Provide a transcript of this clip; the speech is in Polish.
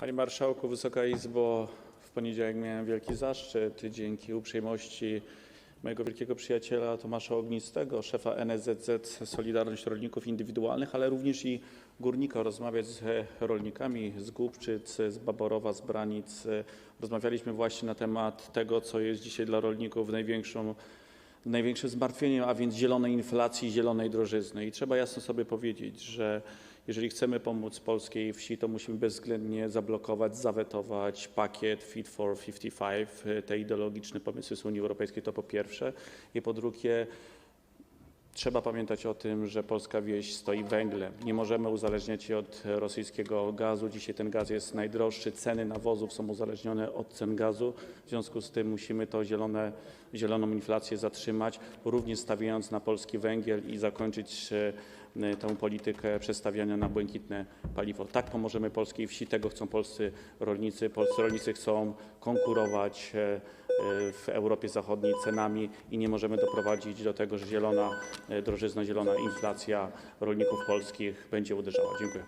Panie Marszałku, Wysoka Izbo! W poniedziałek miałem wielki zaszczyt dzięki uprzejmości mojego wielkiego przyjaciela Tomasza Ognistego, szefa NSZZ Solidarność Rolników Indywidualnych, ale również i górnika, rozmawiać z rolnikami z Głubczyc, z Baborowa, z Branic. Rozmawialiśmy właśnie na temat tego, co jest dzisiaj dla rolników największą największym zmartwieniem, a więc zielonej inflacji, zielonej drożyzny. I trzeba jasno sobie powiedzieć, że jeżeli chcemy pomóc polskiej wsi, to musimy bezwzględnie zablokować, zawetować pakiet Fit for 55, te ideologiczne pomysły z Unii Europejskiej, to po pierwsze. I po drugie, Trzeba pamiętać o tym, że polska wieś stoi węglem. Nie możemy uzależniać się od rosyjskiego gazu. Dzisiaj ten gaz jest najdroższy, ceny nawozów są uzależnione od cen gazu. W związku z tym musimy zielone, zieloną inflację zatrzymać, również stawiając na polski węgiel i zakończyć e, tę politykę przestawiania na błękitne paliwo. Tak pomożemy polskiej wsi, tego chcą polscy rolnicy. Polscy rolnicy chcą konkurować e, e, w Europie Zachodniej cenami i nie możemy doprowadzić do tego, że zielona drożyzna, zielona inflacja rolników polskich będzie uderzała. Dziękuję.